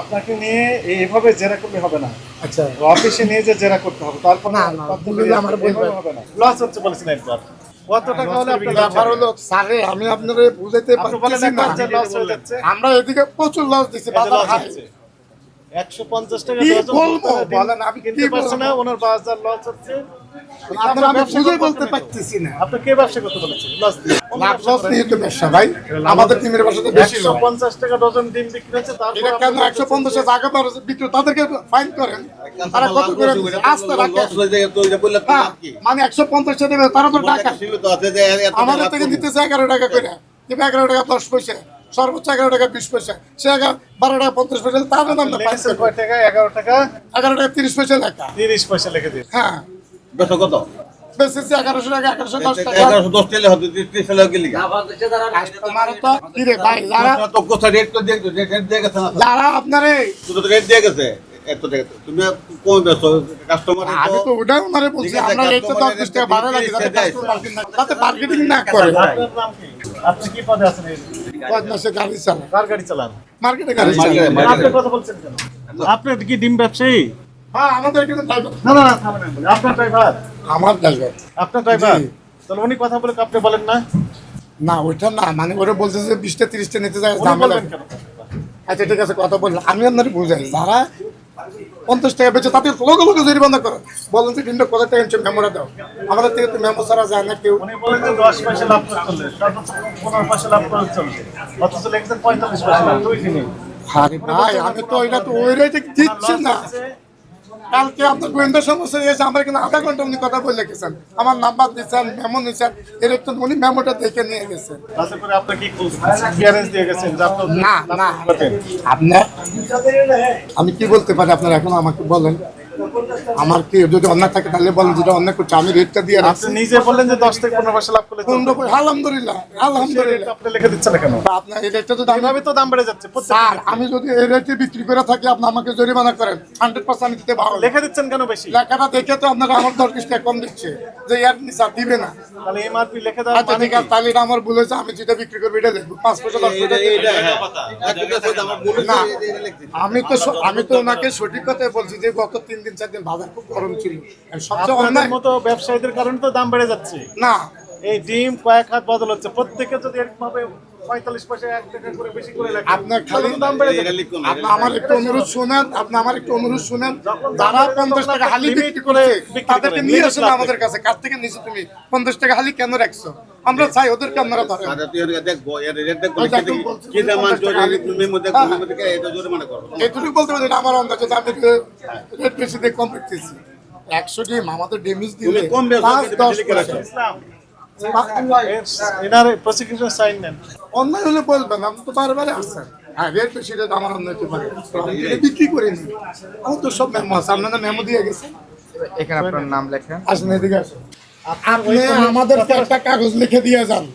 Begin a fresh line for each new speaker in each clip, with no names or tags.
আপনাকে নিয়ে এইভাবে জেরা করলে হবে না।
আচ্ছা।
অফিসে নিয়ে যে জেরা করতে হবে তারপর
না, না, আমার।
হবে না। লস হচ্ছে বলেছেন একবার কত টাকা হলে আপনার লাভ
ব্যাপার হলো স্যারে আমি আপনার বুঝাইতে
আপনি
না।
একবার যে লস হয়ে যাচ্ছে।
আমরা এদিকে প্রচুর লস দিচ্ছি বাজার
loss
হাই
হচ্ছে। 150 টাকা
বলেন, আমি
কিনতে পারছে? না ওনার বাজার লস হচ্ছে।
আপনারা আমি বুঝে বলতে পারতেছি না।
আপনি কে ব্যবসা করতে বলেছেন?
লাভ লস নিয়ে তো ব্যবসা ভাই। আমাদের টিমের বাসাতে বেশি লস।
150 টাকা ডজন ডিম বিক্রি হচ্ছে তারপর
এটা কেন একশো পঞ্চাশে জায়গা পার বিক্রি তাদেরকে ফাইন করেন। তারা কত করে আস্তে মানে একশো পঞ্চাশে দেবে তারা তো টাকা আমাদের থেকে নিতেছে এগারো টাকা করে। দেবে এগারো টাকা দশ পয়সা সর্বোচ্চ এগারো টাকা বিশ পয়সা। সে বারো টাকা পঞ্চাশ পয়সা তার দাম না।
লেগেছে টাকা?
এগারো টাকা তিরিশ পয়সা লেখা।
30 পয়সা লিখে দিন
হ্যাঁ। বেশি এগারোশো টাকা এগারোশো দশ টাকা। কাস্টমার তো কি রে ভাই যারা যারা আপনার এই আমি তো ওটাই ওনারে বলছি
আচ্ছা,
আমরা রেটটা দশ বিশ টাকা বাড়া রাখি যাতে কাস্টমার মার্কেট না মার্কেটিং না করে।
আপনার নাম কি? আপনি কি পদে আছেন
কয়েক মাসে গাড়ি চালায়।
কার গাড়ি চালান?
মার্কেটে গাড়ি
আপনি কথা বলছেন কেন? আপনি কি ডিম ব্যবসায়ী?
আমাদের এখানে driver।
না না না আমি আপনার ড্রাইভার
আমার ড্রাইভার
আপনার ড্রাইভার। তাহলে উনি কথা বলে আপনি বলেন না।
না ওইটা না মানে ওরা বলছে যে বিশটা তিরিশটা নিতে যায় ঝামেলা আচ্ছা ঠিক আছে কথা বললাম আমি আপনার বুঝাই যারা পঞ্চাশ টাকা বেচে তাদের লগে লগে জরিমানা করো। বলেন যে তিনটা কত টাকা ইনছে মেমোরা দাও? আমাদের থেকে তো মেমো ছাড়া যায় না কেউ।
দশ পয়সা লাভ করে চলবে। পনেরো পয়সা লাভ করে চলবে। অথচ লিখছেন পঁয়তাল্লিশ পয়সা দুই দিনে
আরে ভাই আমি তো ওইটা তো ওই রেটে দিচ্ছি না। কালকে আপনার গোয়েন্দা সমস্যা এসে আমার কিন্তু আধা ঘণ্টা উনি কথা বলে গেছেন। আমার নাম্বার দিচ্ছেন মেমো নিচ্ছেন একটু উনি মেমোটা দেখে নিয়ে গেছেন? না না। আপনার আমি কি বলতে পারি আপনার এখন আমাকে বলেন? আমার কি যদি অন্যায় থাকে তাহলে বলেন যেটা অন্যায় করছে আমি রেটটা দিয়ে
আপনি
রাখছি
নিজে বললেন যে দশ থেকে পনেরো পয়সা লাভ করলে।
পনেরো পয়সা- আলহামদুলিল্লাহ আলহামদুলিল্লাহ
আপনি লিখে দিচ্ছেন কেন?
আপনার এই রেটটা যদি আমি
এইভাবে তো দাম বেড়ে যাচ্ছে
স্যার আমি যদি এই রেটে বিক্রি করে থাকি আপনি আমাকে জরিমানা করেন। হান্ড্রেড পার্সেন্ট আমি দিতে ভালো
লিখে দিচ্ছেন কেন বেশি?
লেখাটা দেখে তো আপনারা আমার দশ টাকা কম দিচ্ছে যে ইয়ার স্যার দিবে না।
তাহলে এমআরপি লিখে দেওয়ার
আচ্ছা
মানে
ঠিক আছে তাহলে আমার ভুল হয়েছে আমি যেটা বিক্রি করব এটা লিখব পাঁচ পয়সা দশ পয়সা না আমি তো আমি তো ওনাকে সঠিক কথাই বলছি যে গত তিন দিন চার দিন বাজার খুব গরম ছিল সবচেয়ে
মতো ব্যবসায়ীদের কারণে তো দাম বেড়ে যাচ্ছে।
না
এই ডিম কয়েক হাত বদল হচ্ছে। প্রত্যেকে যদি এরকম ভাবে পঁয়তাল্লিশ পয়সা এক টাকা করে বেশি করে লেখে
আপনার খালি
দাম বেড়ে
আপনি আমার একটু অনুরোধ শুনেন আপনি আমার একটু অনুরোধ শুনেন। যারা পঞ্চাশ টাকা হালি বিক্রি
করে
তাদেরকে নিয়ে আমাদের কাছে। কাছ থেকে তুমি? পঞ্চাশ টাকা হালি কেন রাখছো? আমরা চাই ওদেরকে আপনারা ধরেন। এটুকু বলতে পারি আমার অন্দাজ যে আমি রেট বেশি দিয়ে কম একশো ডিম আমাদের ডেমিজ দিলে
কম বেশি
পাঁচ
বেশি
দশ
লিখে রাখো।
পয়সা
ইসলাম
পা-
এর- এনার প্রসিকিউশন সাইন নেন
অন্যায় হলে বলবেন আমি তো বারবার আসছেন। হ্যাঁ রেট বেশি রেট আমার অন্য হতে পারে। তো আমি এটা বিক্রি করিনি আমার তো সব মেমো আছে আপনাদের মেমো দিয়ে গেছে।
এখানে আপনার নাম লেখেন।
আসেন এদিকে আসেন। আপনি আমাদেরকে একটা কাগজ লিখে দিয়ে যান।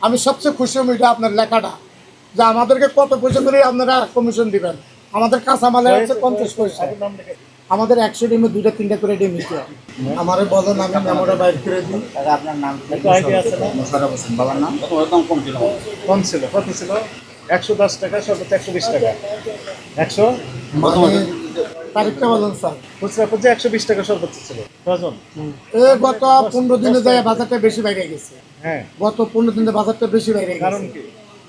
আমি সবচেয়ে খুশি হই এটা আপনার লেখাটা। যে আমাদেরকে কত পয়সা করে আপনারা কমিশন দিবেন। আমাদের কাঁচামালের হচ্ছে পঞ্চাশ পয়সা। আমাদের একশো ডিমে দুইটা তিনটা করে ডিম দিতে হয় আমারে বলেন আমি মেমোটা বাইর করে দিই।
আপনার নাম হোসেন। বাবার নাম?
কম ছিল। কত ছিল? একশো দশ টাকা সর্বোচ্চ একশো বিশ টাকা। একশো?
মানে তারিখটা বলেন স্যার।
খুচরা খুঁজে একশো বিশ টাকা সর্বোচ্চ ছিল ডজন
এ গত পনেরো দিনে যায় বাজারটা বেশি বাইরে গেছে।
হ্যাঁ।
গত পনেরো দিনে বাজারটা বেশি বাইরে গেছে।
কারণ কি?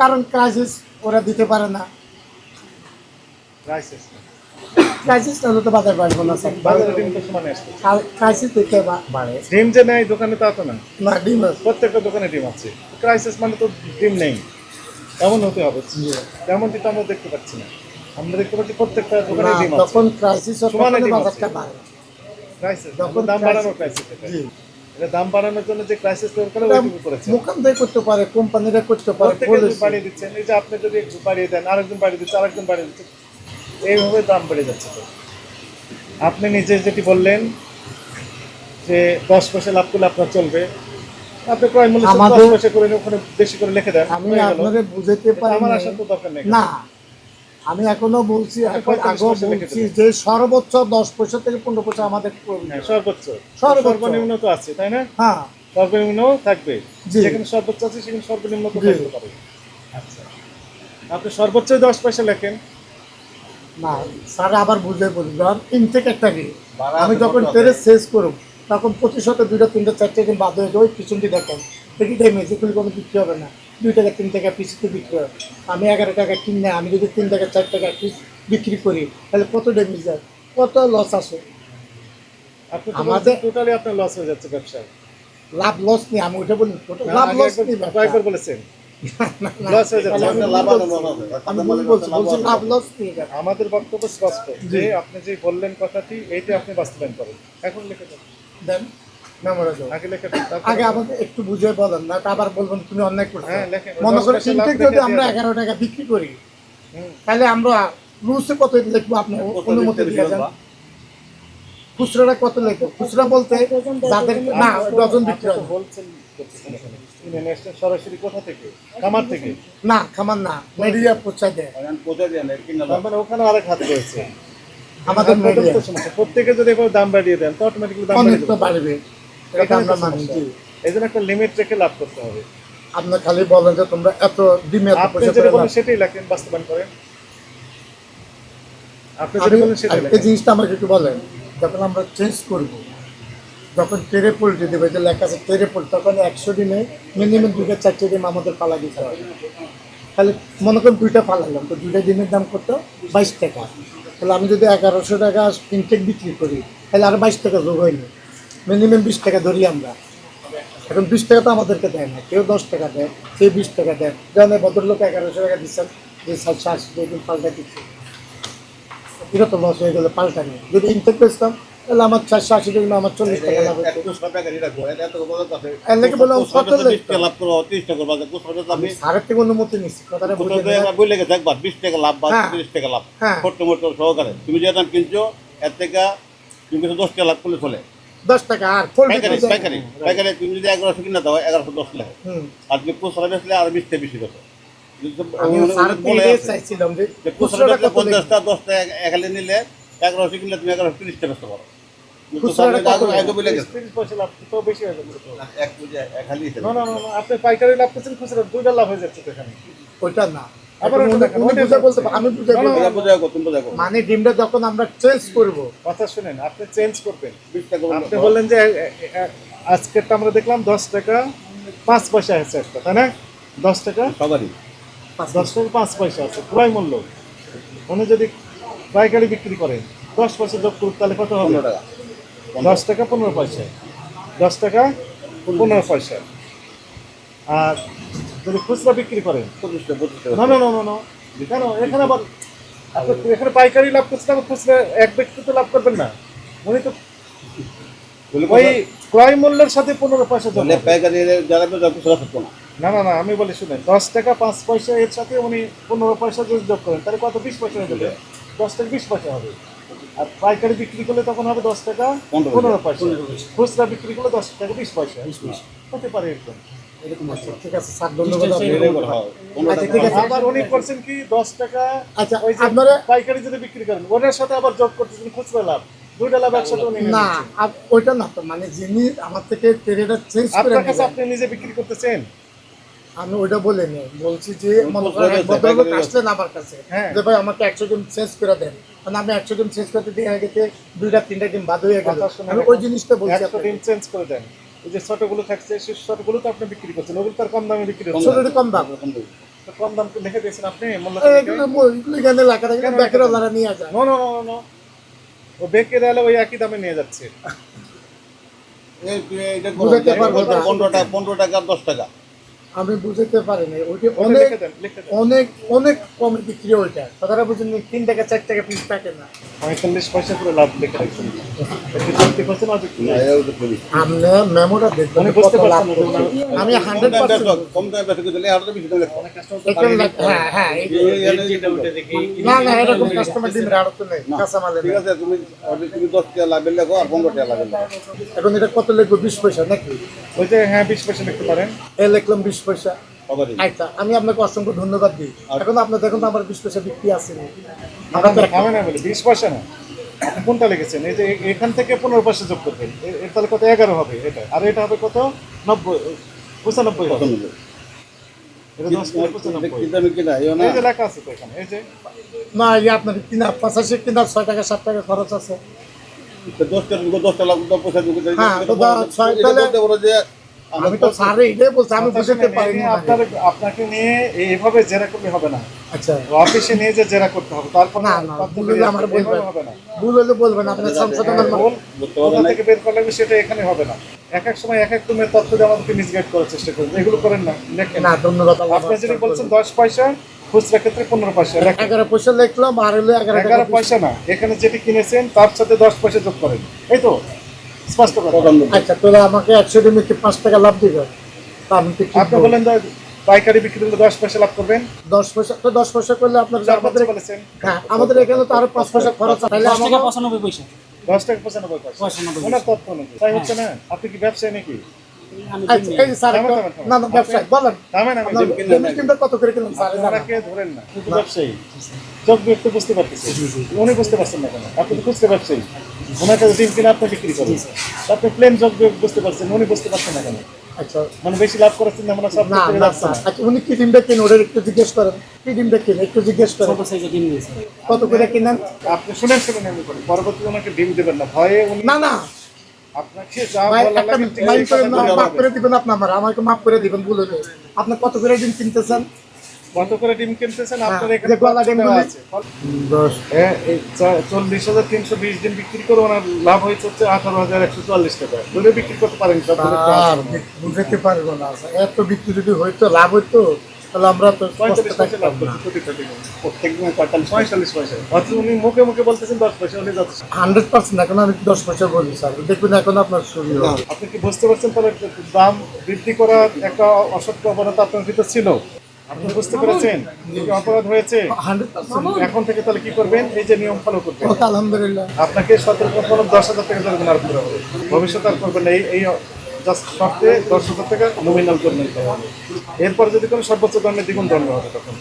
কারণ ক্রাইসিস ওরা দিতে পারে না।
ক্রাইসিস
ক্রাইসিস না তো বাজার বাড়বো না স্যার।
বাজারে ডিম তো সমানে আসছে
ক্রাইসিস বাড়ে।
ডিম যে নেই দোকানে তা তো না।
না ডিম আছে।
প্রত্যেকটা দোকানে ডিম আছে। ক্রাইসিস মানে তো ডিম নেই। এমন হতে হবে। তেমনটি তো আমরা দেখতে পাচ্ছি না। আমরা দেখতে পাচ্ছি প্রত্যেকটা দোকানে ডিম আছে।
তখন ক্রাইসিস
সমানে
তখন বাজারটা বাড়ে।
ক্রাইসিস
যখন
যখন দাম বাড়ানোর ক্রাইসিস এটা দাম বাড়ানোর জন্য যে ক্রাইসিস তৈরি করে ওইটুকু করেছে।
করতে পারে কোম্পানিরা করতে পারে
বাড়িয়ে দিচ্ছেন এই যে আপনি যদি একটু বাড়িয়ে দেন আরেকজন বাড়িয়ে দিচ্ছে আরেকজন বাড়িয়ে দিচ্ছে এইভাবে দাম বেড়ে যাচ্ছে তো। আপনি নিজে যেটি বললেন যে দশ পয়সা লাভ করলে আপনার চলবে আপনি ক্রয় মূল্য দশ পয়সা করে ওখানে বেশি করে লিখে দেন
আমি
গেল।
আপনাদের বুঝাইতে
এটা
পারি
আমার আসার তো দরকার নেই
না আমি এখনও বলছি এখন আগেও বলছি যে সর্বোচ্চ দশ পয়সা থেকে পনেরো পয়সা আমাদের
হ্যাঁ সর্বোচ্চ।
সর্বোচ্চ।
সর্বনিম্ন তো আছে তাই না?
হ্যাঁ।
সর্বনিম্ন থাকবে। যেখানে সর্বোচ্চ আছে সেখানে সর্বনিম্ন তো থাকতে পারে। আচ্ছা। আপনি সর্বোচ্চ দশ পয়সা লেখেন
না স্যার আবার বুঝে বলি ধর ইনটেক একটা রে আমি যখন টেরে শেষ করব তখন প্রতিশত দুইটা তিনটা চারটে দিন বাদ হয়ে ওই পিছনটি দেখেন দেখি ড্যামেজ এগুলি কোনো বিক্রি হবে না। দুই টাকা তিন টাকা পিসিতে বিক্রি হবে। আমি এগারো টাকা কিনে আমি যদি তিন টাকা চার টাকা পিস বিক্রি করি তাহলে কত ড্যামেজ যায় কত লস আসে? আমাদের-
টোটালি আপনার লস হয়ে যাচ্ছে ব্যবসায়।
লাভ লস নেই আমি ওটা বলি লাভ লস নেই
বলেছেন। আপনার। আমাদের বক্তব্য স্পষ্ট। যে আপনি যে বললেন কথাটি এইটা আপনি বাস্তবায়ন করেন। এখন লিখে দেন।
দেন। মেমোরা দাও
আগে লিখে দেন। তারপর-
আগে আমাকে একটু বুঝে বলেন না আবার বলবেন তুমি অন্যায় করছ।
হ্যাঁ,
মনে করো যদি আমরা এগারো টাকা বিক্রি করি তাহলে আমরা লুসে কত লিখব? আপনি অনুমতি দিয়ে যান। খুচরাটা কত লিখব? খুচরা বলতে যাদের না ডজন বিক্রি
বলছেন। কিনে নিয়ে আসছেন সরাসরি কোথা থেকে? খামার থেকে?
না খামার না মিডিয়া পৌঁছায় দেয়
তার মানে ওখানে আরেক হাত রয়েছে।
আমাদের মিডিয়া।
প্রত্যেকে যদি এভাবে দাম বাড়িয়ে দেন তো অটোমেটিক্যালি দাম
অনেক
বাড়িয়ে
তো
দেবে।
বাড়বে এটা আমরা মানি।
এই জন্য একটা লিমিট রেখে লাভ করতে হবে।
আপনি খালি বলেন যে তোমরা এত ডিমে এত
আপনি
পয়সা করে
বলেন সেটাই বাস্তবায়ন করেন। আপনি যেটা বলেন সেটাই
এই জিনিসটা আমাকে একটু বলেন যখন আমরা চেঞ্জ করব যখন টেরে পোল্ট্রি দেবে, যে লেখা আছে টেরে পোল্ট্রি, তখন একশো ডিমে মিনিমাম দুইটা চারটে ডিম আমাদের পালা দিতে হবে। তাহলে মনে করেন দুইটা পালালাম, তো দুইটা ডিমের দাম কত? বাইশ টাকা। তাহলে আমি যদি এগারোশো টাকা ইনটেক বিক্রি করি, তাহলে আর বাইশ টাকা যোগ হয়নি। মিনিমাম বিশ টাকা ধরি আমরা। এখন বিশ টাকা তো আমাদেরকে দেয় না, কেউ দশ টাকা দেয়, কেউ বিশ টাকা দেয়। যেমন ভদ্রলোক এগারোশো টাকা দিচ্ছেন, যে সাতশো আশি দিন পাল্টা দিচ্ছে। এটা তো লস হয়ে গেলে পাল্টা নেই। যদি ইনটেক বেচতাম তাহলে আমার চারশো আশি টাকা আমার চল্লিশ টাকা লাভ হতো এর লেগে বললাম কত লিখতাম? আমি সারের থেকে অনুমতি নিচ্ছি কথাটা বুঝে নেন। হ্যাঁ। হ্যাঁ।
সহকারে তুমি যে দাম কিনছো এর থেকে তুমি কিছু দশ টাকা লাভ করলে চলে
দশ টাকা আর
পাইকারি পাইকারি পাইকারি তুমি যদি এগারোশো কিনা দাও এগারোশো দশ লাগে আর তুমি খুচরা বেচলে আর বিশ টাকা বেশি
থেকে যে
খুচরা পঞ্চাশটা দশটা একালে নিলে এগারোশো কিনলে তুমি এগারোশো তিরিশটা বেচতে পারো
হয়ে আপনি পাইকারি লাভ করছেন খুচরা দুইটা লাভ হয়ে যাচ্ছে এখানে।
ওইটা না। মানে ডিমটা যখন আমরা চেঞ্জ করব
কথা শুনেন আপনি চেঞ্জ করবেন। আপনি বললেন যে আজকেরটা আমরা দেখলাম দশ টাকা পাঁচ পয়সা আছে একটা তাই না? দশ টাকা?
সবারই।
দশ টাকা পাঁচ পয়সা আছে ক্রয় মূল্য উনি যদি পাইকারি বিক্রি করেন দশ পয়সা যোগ করুক তাহলে কত হবে?
পনেরো টাকা।
দশ টাকা পনেরো পয়সা। দশ টাকা পনেরো পয়সা। আর যদি খুচরা বিক্রি করেন? না না না না না। কেন? এখানে আবার এখানে পাইকারি লাভ আবার খুচরা এক ব্যক্তি তো লাভ করবেন না। উনি তো ওই ক্রয় মূল্যের সাথে পনেরো পয়সা যোগ
পাইকারি যারা খুচরা থাকতো না।
না না না আমি বলি শুনেন দশ টাকা পাঁচ পয়সা এর সাথে উনি পনেরো পয়সা যদি যোগ করেন তাহলে কত? বিশ পয়সা হয়ে যাবে। দশ টাকা বিশ পয়সা হবে। আর পাইকারি বিক্রি করলে তখন হবে দশ টাকা
পনেরো পয়সা।
খুচরা বিক্রি করলে দশ টাকা বিশ পয়সা। হতে পারে এরকম।
এটাই বলা হয়।
আচ্ছা,
টাকা।
ঠিক আছে।
আবার উনি করছেন কি দশ টাকা?
আচ্ছা
ওই যে
আপনারা
পাইকারি যদি বিক্রি করেন ওটার সাথে আবার যোগ করতেছেন খুচরা লাভ। দুইটা লাভ একসাথে উনি
না ওইটা না তো মানে যিনি আমার থেকে ট্রেডার চেঞ্জ করে
আপনি নিজে বিক্রি করতেছেন?
আমি ওইটা বলে নি বলছি যে মনে করেন এক ভদ্রলোক আসলেন আমার কাছে।
হ্যাঁ।
যে ভাই আমাকে একশো ডিম চেঞ্জ করে দেন। মানে আমি একশো ডিম চেঞ্জ করতে দিয়ে গেছে দুইটা তিনটা ডিম বাদ হয়ে গেল। আমি ওই জিনিসটা বলছি
একশো। ডিম চেঞ্জ করে দেন। ওই যে ছোটগুলো থাকছে সেই ছোটগুলো তো আপনি বিক্রি করছেন। ওগুলো তার কম দামে বিক্রি হচ্ছে
ছোটটা কম দাম।
তো কম দাম লিখে দিয়েছেন আপনি?
এই এখানে লেখা থাকে?
লেখা
ওলারা নিয়ে যায়
নো নো নো ও বেকে দিলে ওই একই দামে নিয়ে যাচ্ছে।
এই-। পনেরো টাকা পনেরো টাকা দশ টাকা।
আমি বুঝতে পারিনি ওইটা
ওটা
অনেক
দেন দেন।
অনেক অনেক কম বিক্রি ওইটা কথাটা বুঝুন তিন টাকা চার টাকা পিস থাকে না।
পঁয়তাল্লিশ পয়সা করে লাভ লিখে রাখছেন
না।
আপনি মেমোটা দেখবেন লাভ
না,
আমি হান্ড্রেড পার্সেন্ট
কম দামে বেচে কিন্তু আরও বেশি দামে লেখো।
হ্যাঁ হ্যাঁ এই- না না এরকম কাস্টমার ডিম আড়ত নেই কাঁচামালে
ঠিক আছে তুমি তুমি দশ টাকা লাভের লেখো আর পনেরো টাকা লেখো।
এখন এটা কত লিখব? বিশ পয়সা নাকি?
ওই যে হ্যাঁ বিশ পয়সা লিখতে পারেন।
এ লিখলাম বিশ পয়সা আচ্ছা আমি আপনাকে অসংখ্য ধন্যবাদ দিই। এখন আপনার দেখুন তো আমার বিশ পয়সা বিক্রি আসেনি আমরা তো
না বলে বিশ পয়সা না। আপনি কোনটা লিখেছেন? এই যে এখান থেকে পনেরো পয়সা যোগ করবেন। এর তাহলে কত? এগারো হবে এটা। আর এটা হবে কত? নব্বই পঁচানব্বই হবে।
পছন্দ
এটা দশ কেজি পঁচানব্বই।
কিন্তু আমি কিনা এই না
যে লেখা আছে এখানে এই যে।
না আপনার কিনা পঁচাশি কিনা ছয় টাকা সাত টাকা খরচ আছে।
দশটা দশটা লাখ পয়সা
হ্যাঁ, আমি তো স্যারে এটাই বলছি আমি বুঝতে
আপনার আপনাকে নিয়ে এইভাবে জেরা করলে হবে না।
আচ্ছা।
অফিসে নিয়ে যে জেরা করতে হবে তারপর
না, না, ভুল আমার বলবেন।
হবে না।
ভুল হলে বলবেন আপনার সংশোধনের
ভুল কোথা থেকে বের করা লাগবে সেটা এখানে হবে না। এক এক সময় এক এক রকমের তথ্য দিয়ে আমাদেরকে মিসগাইড করার চেষ্টা করবেন এগুলো করেন না লেখেন।
না ধন্যবাদ
আপনি যদি বলছেন দশ পয়সা খুচরা ক্ষেত্রে পনেরো পয়সা
এগারো পয়সা লিখলাম আর হলো এগারো
পয়সা না এখানে যেটি কিনেছেন তার সাথে দশ পয়সা যোগ করেন। এই তো স্পষ্ট
আচ্ছা তোরা আমাকে একশো ডিমে পাঁচ টাকা লাভ দিবে? আমি
আপনি বলেন পাইকারি বিক্রি করলে দশ পয়সা লাভ করবেন?
দশ পয়সা তো দশ পয়সা করলে আপনার আমাদের
বলেছেন।
হ্যাঁ আমাদের এখানে তো আরও পাঁচ পয়সা খরচ আছে। তাহলে
দশ টাকা পঁচানব্বই পয়সা।
দশ টাকা পঁচানব্বই পয়সা।
পঁচানব্বই
ওনার তথ্য অনুযায়ী তাই হচ্ছে না? আপনি কি ব্যবসায়ী নাকি?
আচ্ছা, কত করে কিনলেন স্যার?
ধরেন না। ব্যবসায়ী চোখ ব্যক্তি বুঝতে পারতেছে। উনি বুঝতে পারছেন না কেন? আপনি তো খুচরা ব্যবসায়ী। ওনার কাছে ডিম কিনে আপনি বিক্রি করেন। আপনি প্লেন যোগ বুঝতে পারছেন উনি বুঝতে পারছেন না কেন?
আচ্ছা।
মানে বেশি লাভ করেছেন না মানে সব
না না আচ্ছা উনি কি ডিমটা কিনে ওটা একটু জিজ্ঞেস করেন। কি ডিমটা কিনে একটু জিজ্ঞেস করেন।
ছোট সাইজে কিনে দিয়েছি।
কত করে কিনেন?
আপনি শুনেন শুনেন আমি বলি। পরবর্তীতে ওনাকে ডিম দেবেন না। ভয়ে উনি
না না। কত করে ডিম কিনতেছেন?
কত করে ডিম কিনতেছেন? আপনার
হ্যাঁ,
এখানে
গলা
আছে?
দশ
হ্যাঁ চল্লিশ হাজার তিনশো বিশ দিন বিক্রি করে ওনার লাভ হয়েছে হচ্ছে আঠারো হাজার একশো টাকা। ধরে বিক্রি করতে পারেন।
বুঝতে পারব না এত বিক্রি যদি হইতো লাভ হইতো? তাহলে আমরা তো
পঁয়তাল্লিশ পয়সা লাভ
প্রত্যেক দিন পঁয়তাল্লিশ
পঁয়তাল্লিশ পয়সা। উনি মুখে মুখে বলতেছেন দশ পয়সা হলে যাচ্ছে
হান্ড্রেড পার্সেন্ট এখন আমি দশ পয়সা বলি স্যার। দেখুন এখন আপনার শুরু হবে
আপনি কি বুঝতে পারছেন তাহলে দাম বৃদ্ধি করার একটা অসৎ প্রবণতা আপনার ভিতর ছিল? আপনি বুঝতে পেরেছেন? কি অপরাধ হয়েছে?
Hundred percent.
এখন থেকে তাহলে কি করবেন? এই যে নিয়ম ফলো করবেন।
আলহামদুলিল্লাহ।
আপনাকে সতর্কমূলক দশ হাজার টাকা জরিমানা আরোপ করা হবে ভবিষ্যতে আর করবেন না। এই এই জাস্ট শর্তে দশ হাজার টাকা নমিনাল করে নিতে হবে। এরপর যদি কোনো সর্বোচ্চ দণ্ডের দ্বিগুণ দণ্ড হবে তখন?